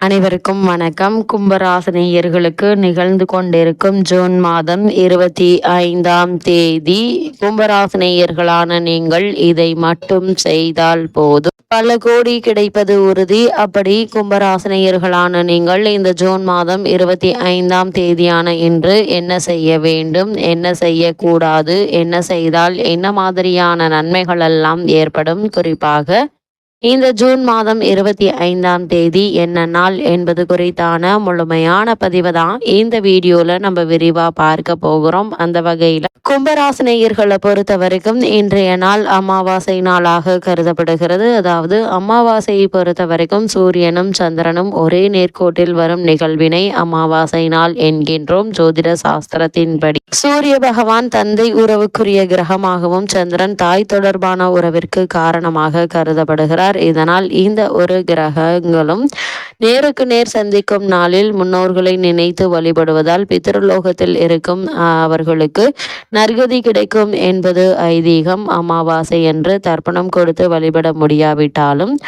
அனைவருக்கும் வணக்கம். கும்பராசினியர்களுக்கு நிகழ்ந்து கொண்டிருக்கும் ஜூன் மாதம் இருபத்தி ஐந்தாம் தேதி கும்பராசினியர்களான நீங்கள் இதை மட்டும் செய்தால் போதும். பல கோடி கிடைப்பது உறுதி. அப்படி கும்பராசினியர்களான நீங்கள் இந்த ஜூன் மாதம் இருபத்தி ஐந்தாம் தேதியான இன்று என்ன செய்ய வேண்டும்? என்ன செய்யக்கூடாது? என்ன செய்தால் என்ன மாதிரியான நன்மைகள் எல்லாம் ஏற்படும்? குறிப்பாக இந்த ஜூன் மாதம் இருபத்தி ஐந்தாம் தேதி என்ன நாள் என்பது குறித்தான முழுமையான பதிவு தான். இந்த வீடியோல நம்ம விரிவா பார்க்க போகிறோம். அந்த வகையில கும்பராசினியர்களை பொறுத்த வரைக்கும் இன்றைய நாள் அமாவாசை நாளாக கருதப்படுகிறது. அதாவது அமாவாசையை பொறுத்த வரைக்கும் சூரியனும் சந்திரனும் ஒரே நேர்கோட்டில் வரும் நிகழ்வினை அமாவாசை நாள் என்கின்றோம். ஜோதிட சாஸ்திரத்தின்படி சூரிய பகவான் தந்தை உறவுக்குரிய கிரகமாகவும் சந்திரன் தாய் தொடர்பான உறவிற்கு காரணமாக கருதப்படுகிறார். இதனால் இந்த ஒரு கிரகங்களும் நேருக்கு நேர் சந்திக்கும் நாளில் முன்னோர்களை நினைத்து வழிபடுவதால் பித்ருலோகத்தில் இருக்கும் அவர்களுக்கு நற்கதி கிடைக்கும் என்பது ஐதீகம். அமாவாசை என்று தர்ப்பணம் கொடுத்து வழிபட முடியாவிட்டாலும்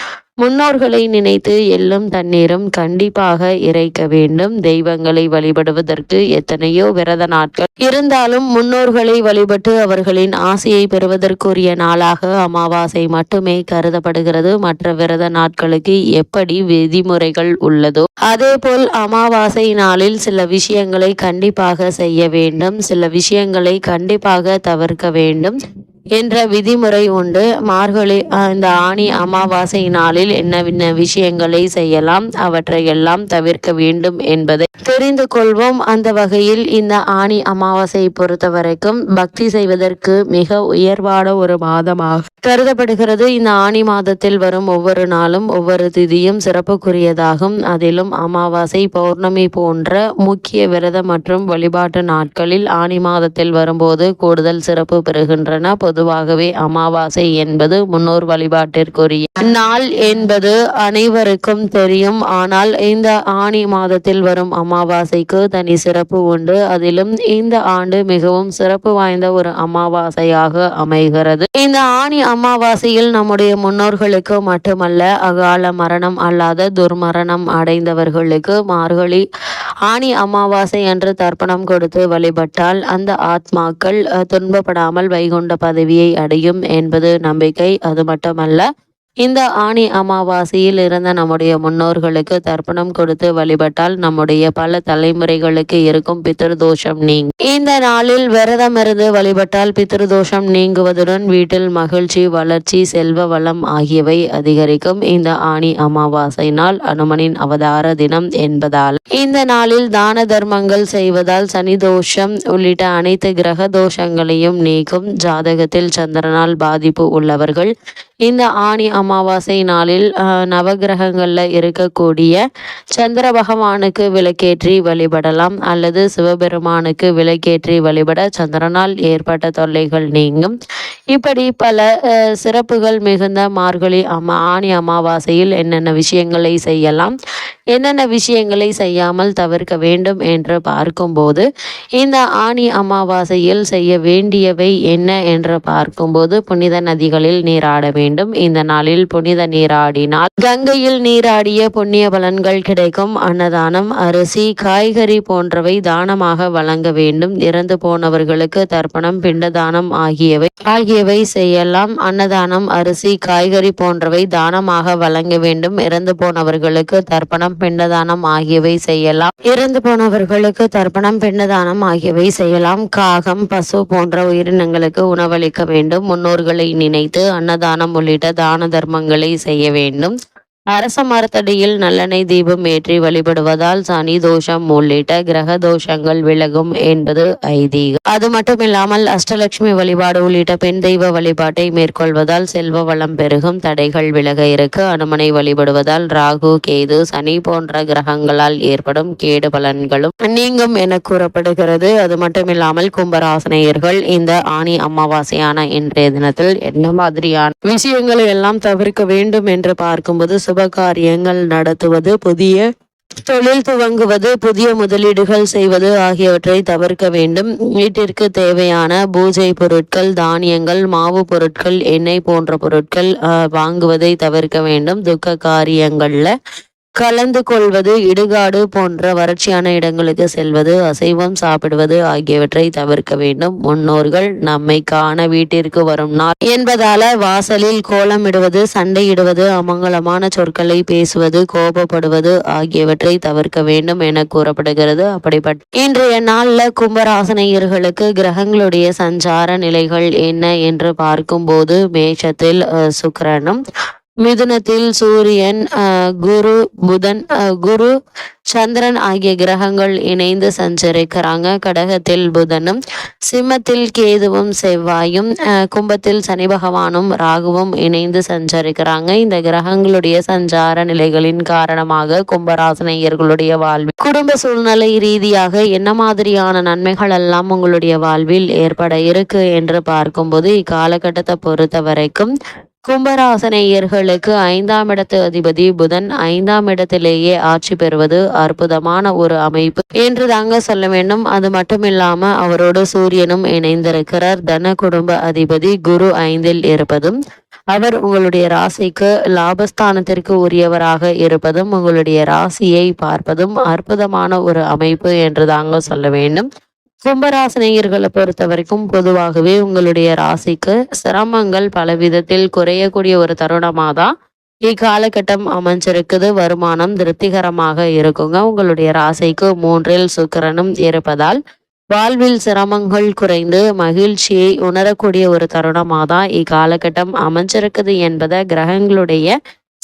முன்னோர்களை நினைத்து எள்ளும் தண்ணீரும் கண்டிப்பாக இறைக்க வேண்டும். தெய்வங்களை வழிபடுவதற்கு எத்தனையோ விரத நாட்கள் இருந்தாலும் முன்னோர்களை வழிபட்டு அவர்களின் ஆசையை பெறுவதற்குரிய நாளாக அமாவாசை மட்டுமே கருதப்படுகிறது. மற்ற விரத நாட்களுக்கு எப்படி விதிமுறைகள் உள்ளதோ அதேபோல் அமாவாசை நாளில் சில விஷயங்களை கண்டிப்பாக செய்ய வேண்டும். சில விஷயங்களை கண்டிப்பாக தவிர்க்க வேண்டும். என்ற விதிமுறை உண்டு. மார்கழி இந்த ஆணி அமாவாசை நாளில் என்னென்ன விஷயங்களை செய்யலாம் அவற்றை எல்லாம் தவிர்க்க வேண்டும் என்பதை தெரிந்து கொள்வோம். அந்த வகையில் இந்த ஆணி அமாவாசையை பொறுத்த வரைக்கும் பக்தி செய்வதற்கு மிக உயர்வான ஒரு மாதமாக கருதப்படுகிறது. இந்த ஆணி மாதத்தில் வரும் ஒவ்வொரு நாளும் ஒவ்வொரு திதியும் சிறப்புக்குரியதாகும். அதிலும் அமாவாசை பௌர்ணமி போன்ற முக்கிய விரத மற்றும் வழிபாட்டு நாட்களில் ஆணி மாதத்தில் வரும்போது கூடுதல் சிறப்பு பெறுகின்றன. பொது பொதுவாகவே அமாவாசை என்பது முன்னோர் வழிபாட்டிற்குரிய நாள் என்பது அனைவருக்கும் தெரியும். ஆனால் இந்த ஆணி மாதத்தில் வரும் அமாவாசைக்கு தனி சிறப்பு உண்டு. அதிலும் இந்த ஆண்டு மிகவும் சிறப்பு வாய்ந்த ஒரு அமாவாசையாக அமைகிறது. இந்த ஆணி அமாவாசையில் நம்முடைய முன்னோர்களுக்கு மட்டுமல்ல அகால மரணம் அல்லாத துர்மரணம் அடைந்தவர்களுக்கு மார்கழி ஆணி அமாவாசை என்று தர்ப்பணம் கொடுத்து வழிபட்டால் அந்த ஆத்மாக்கள் துன்பப்படாமல் வைகுண்ட பதவியை அடையும் என்பது நம்பிக்கை. அது மட்டுமல்ல இந்த ஆணி அமாவாசையில் இருந்த நம்முடைய முன்னோர்களுக்கு தர்ப்பணம் கொடுத்து வழிபட்டால் நம்முடைய பல தலைமுறைகளுக்கு இருக்கும் பித்திருதோஷம் நீங்க இந்த நாளில் விரதம் இருந்து வழிபட்டால் பித்திருதோஷம் நீங்குவதுடன் வீட்டில் மகிழ்ச்சி வளர்ச்சி செல்வ வளம் ஆகியவை அதிகரிக்கும். இந்த ஆணி அமாவாசை நாள் அனுமனின் அவதார தினம் என்பதால். இந்த நாளில் தான தர்மங்கள் செய்வதால் சனி தோஷம் உள்ளிட்ட அனைத்து கிரக தோஷங்களையும் நீக்கும். ஜாதகத்தில் சந்திரனால் பாதிப்பு உள்ளவர்கள் இந்த ஆணி அமாவாசை நாளில் நவகிரகங்களில் இருக்கக்கூடிய சந்திர பகவானுக்கு விளக்கேற்றி வழிபடலாம் அல்லது சிவபெருமானுக்கு விளக்கேற்றி வழிபட சந்திரனால் ஏற்பட்ட தொல்லைகள் நீங்கும். இப்படி பல சிறப்புகள் மிகுந்த மார்கழி அமா ஆணி அமாவாசையில் என்னென்ன விஷயங்களை செய்யலாம் என்னென்ன விஷயங்களை செய்யாமல் தவிர்க்க வேண்டும் என்று பார்க்கும்போது இந்த ஆணி அமாவாசையில் செய்ய வேண்டியவை என்ன என்று பார்க்கும்போது புனித நதிகளில் நீராட வேண்டும். இந்த நாளில் புனித நீராடினால் கங்கையில் நீராடிய புண்ணிய பலன்கள் கிடைக்கும். அன்னதானம் அரிசி காய்கறி போன்றவை தானமாக வழங்க வேண்டும். இறந்து போனவர்களுக்கு தர்ப்பணம் பிண்டதானம் ஆகியவை ஆகியவை செய்யலாம். அன்னதானம் அரிசி காய்கறி போன்றவை தானமாக வழங்க வேண்டும். இறந்து போனவர்களுக்கு தர்ப்பணம் பிண்டதானம் ஆகியவை செய்யலாம். இறந்து போனவர்களுக்கு தர்ப்பணம் பிண்டதானம் ஆகியவை செய்யலாம். காகம் பசு போன்ற உயிரினங்களுக்கு உணவளிக்க வேண்டும். முன்னோர்களை நினைத்து அன்னதானம் உள்ளிட்ட தான தர்மங்களை செய்ய வேண்டும். அரச மரத்தடியில் நல்லெண்ணெய் தீபம் ஏற்றி வழிபடுவதால் சனி தோஷம் உள்ளிட்ட கிரக தோஷங்கள் விலகும் என்பது ஐதீகம். அது மட்டும் இல்லாமல் அஷ்டலட்சுமி வழிபாடு உள்ளிட்ட பெண் தெய்வ வழிபாட்டை மேற்கொள்வதால் செல்வ வளம் பெருகும் தடைகள் விலக இருக்கு. அனுமனை வழிபடுவதால் ராகு கேது சனி போன்ற கிரகங்களால் ஏற்படும் கேடு பலன்களும் நீங்கும் என கூறப்படுகிறது. அது மட்டும் இல்லாமல் கும்பராசனையர்கள் இந்த ஆணி அமாவாசையான இன்றைய தினத்தில் என்ன மாதிரியான விஷயங்களை எல்லாம் தவிர்க்க வேண்டும் என்று பார்க்கும்போது சுபகாரியங்கள் நடத்துவது புதிய தொழில் துவங்குவது புதிய முதலீடுகள் செய்வது ஆகியவற்றை தவிர்க்க வேண்டும். வீட்டிற்கு தேவையான பூஜை பொருட்கள் தானியங்கள் மாவு பொருட்கள் எண்ணெய் போன்ற பொருட்கள் வாங்குவதை தவிர்க்க வேண்டும். துக்க காரியங்களில் கலந்து கொள்வது இடுகாடு போன்ற வறட்சியான இடங்களுக்கு செல்வது அசைவம் சாப்பிடுவது ஆகியவற்றை தவிர்க்க வேண்டும். முன்னோர்கள் நம்மை காண வீட்டிற்கு வரும் நாள் என்பதால வாசலில் கோலமிடுவது சண்டையிடுவது அமங்கலமான சொற்களை பேசுவது கோபப்படுவது ஆகியவற்றை தவிர்க்க வேண்டும் என கூறப்படுகிறது. அப்படிப்பட்ட இன்றைய நாள்ல கும்பராசனையர்களுக்கு கிரகங்களுடைய சஞ்சார நிலைகள் என்ன என்று பார்க்கும்போது மேஷத்தில் சுக்கரனும் மிதுனத்தில் சூரியன் அஹ், குரு புதன் அஹ், குரு சந்திரன் ஆகிய கிரகங்கள் இணைந்து சஞ்சரிக்கிறாங்க. கடகத்தில் புதனும் சிம்மத்தில் கேதுவும் செவ்வாயும் கும்பத்தில் சனி பகவானும் ராகுவும் இணைந்து சஞ்சரிக்கிறாங்க. இந்த கிரகங்களுடைய சஞ்சார நிலைகளின் காரணமாக கும்பராசனையர்களுடைய வாழ்வில் குடும்ப சூழ்நிலை ரீதியாக என்ன மாதிரியான நன்மைகள் எல்லாம் உங்களுடைய வாழ்வில் ஏற்பட இருக்கு என்று பார்க்கும்போது இக்காலகட்டத்தை பொறுத்த வரைக்கும் கும்பராசனையர்களுக்கு ஐந்தாம் இடத்து அதிபதி புதன் ஐந்தாம் இடத்திலேயே ஆட்சி பெறுவது அற்புதமான ஒரு அமைப்பு என்று தாங்க சொல்ல வேண்டும். அது மட்டும் இல்லாம அவரோடு சூரியனும் இணைந்திருக்கிறார். தன குடும்ப அதிபதி குரு ஐந்தில் இருப்பதும் அவர் உங்களுடைய ராசிக்கு லாபஸ்தானத்திற்கு உரியவராக இருப்பதும் உங்களுடைய ராசியை பார்ப்பதும் அற்புதமான ஒரு அமைப்பு என்று தாங்க சொல்ல வேண்டும். கும்பராசினியர்களை பொறுத்த வரைக்கும் பொதுவாகவே உங்களுடைய ராசிக்கு சிரமங்கள் பல விதத்தில் குறையக்கூடிய ஒரு தருணமாக தான் இக்காலகட்டம் அமைஞ்சிருக்குது வருமானம் திருப்திகரமாக இருக்குங்க. உங்களுடைய ராசிக்கு மூன்றில் சுக்கரனும் இருப்பதால் வாழ்வில் சிரமங்கள் குறைந்து மகிழ்ச்சியை உணரக்கூடிய ஒரு தருணமாக தான் இக்காலகட்டம் அமைஞ்சிருக்குது என்பதை கிரகங்களுடைய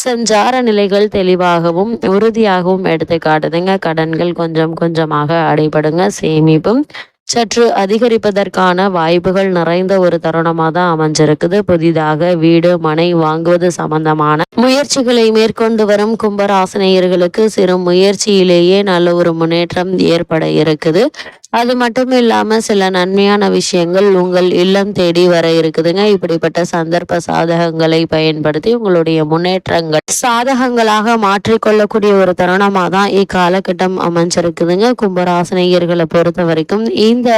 சஞ்சார நிலைகள் தெளிவாகவும் உறுதியாகவும் எடுத்து காட்டுதுங்க. கடன்கள் கொஞ்சம் கொஞ்சமாக அடைபடுங்க. சேமிப்பும் சற்று அதிகரிப்பதற்கான வாய்ப்புகள் நிறைந்த ஒரு தருணமாக தான் அமைஞ்சிருக்குது. புதிதாக வீடு மனை வாங்குவது சம்பந்தமான முயற்சிகளை மேற்கொண்டு வரும் கும்பராசினியர்களுக்கு சிறு முயற்சியிலேயே நல்ல ஒரு முன்னேற்றம் ஏற்பட இருக்குது. அது மட்டும் இல்லாமல் சில நன்மையான விஷயங்கள் உங்கள் இல்லம் தேடி வர இருக்குதுங்க. இப்படிப்பட்ட சந்தர்ப்ப சாதகங்களை பயன்படுத்தி உங்களுடைய முன்னேற்றங்கள் சாதகங்களாக மாற்றிக்கொள்ளக்கூடிய ஒரு தருணமாக தான் இக்காலகட்டம் அமைஞ்சிருக்குதுங்க. கும்பராசனையர்களை பொறுத்த வரைக்கும் இந்த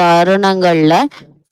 தருணங்களில்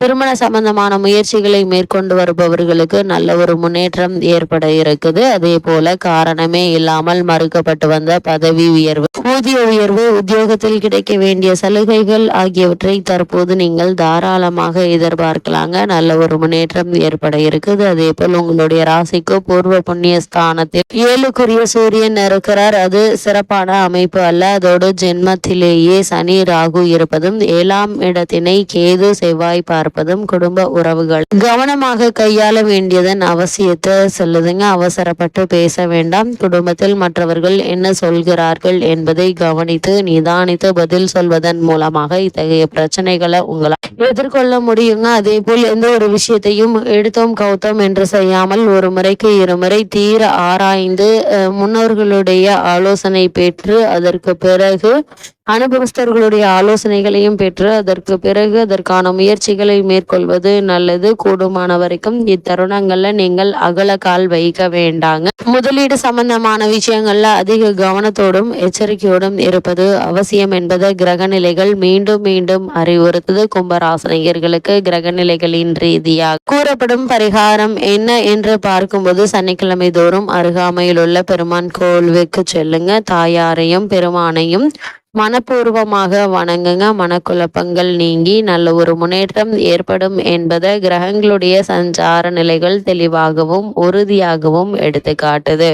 திருமண சம்பந்தமான முயற்சிகளை மேற்கொண்டு வருபவர்களுக்கு நல்ல ஒரு முன்னேற்றம் ஏற்பட இருக்குது. அதே போல காரணமே இல்லாமல் மறுக்கப்பட்டு வந்த பதவி உயர்வு. ஊதிய உயர்வு உத்தியோகத்தில் கிடைக்க வேண்டிய சலுகைகள் ஆகியவற்றை தற்போது நீங்கள் தாராளமாக எதிர்பார்க்கலாங்க. நல்ல ஒரு முன்னேற்றம் ஏற்பட இருக்குது. அதே போல் உங்களுடைய ராசிக்கு பூர்வ புண்ணிய ஸ்தானத்தில் ஏழுக்குரிய சூரியன் இருக்கிறார். அது சிறப்பான அமைப்பு அல்ல. அதோடு ஜென்மத்திலேயே சனி ராகு இருப்பதும் ஏழாம் இடத்தினை கேது செவ்வாய் பார்ப்பதும் குடும்ப உறவுகள். கவனமாக கையாள வேண்டியதன் அவசியத்தை சொல்லுதுங்க. அவசரப்பட்டு பேச வேண்டாம். குடும்பத்தில் மற்றவர்கள் என்ன சொல்கிறார்கள் என்பதை கவனித்து நிதானித்து பதில் சொல்வதன் மூலமாக இத்தகைய பிரச்சனைகளை உங்களால் எதிர்கொள்ள முடியுங்க. அதே போல் எந்த ஒரு விஷயத்தையும் எடுத்தோம் கௌத்தம் என்று செய்யாமல் ஒரு முறைக்கு இருமுறை தீர ஆராய்ந்து முன்னோர்களுடைய ஆலோசனை பெற்று அதற்கு பிறகு அனுபவஸ்தர்களுடைய ஆலோசனைகளையும் பெற்று அதற்கு பிறகு அதற்கான முயற்சிகளை மேற்கொள்வது நல்லது. கூடுமான வரைக்கும் இத்தருணங்கள்ல நீங்கள் அகல கால் வைக்க வேண்டாங்க. முதலீடு சம்பந்தமான விஷயங்கள்ல அதிக கவனத்தோடும் எச்சரிக்கையோடும் இருப்பது அவசியம் என்பதை கிரகநிலைகள் மீண்டும் மீண்டும் அறிவுறுத்தது. கும்பராசனையர்களுக்கு கிரகநிலைகளின் ரீதியாக கூறப்படும் பரிகாரம் என்ன என்று பார்க்கும்போது சனிக்கிழமை தோறும் அருகாமையில் உள்ள பெருமான் கோவிலுக்கு செல்லுங்க. தாயாரையும் பெருமானையும் மனப்பூர்வமாக வணங்குங்க. மனக்குழப்பங்கள் நீங்கி நல்ல ஒரு முன்னேற்றம் ஏற்படும் என்பதை கிரகங்களுடைய சஞ்சார நிலைகள் தெளிவாகவும் உறுதியாகவும் எடுத்து காட்டுது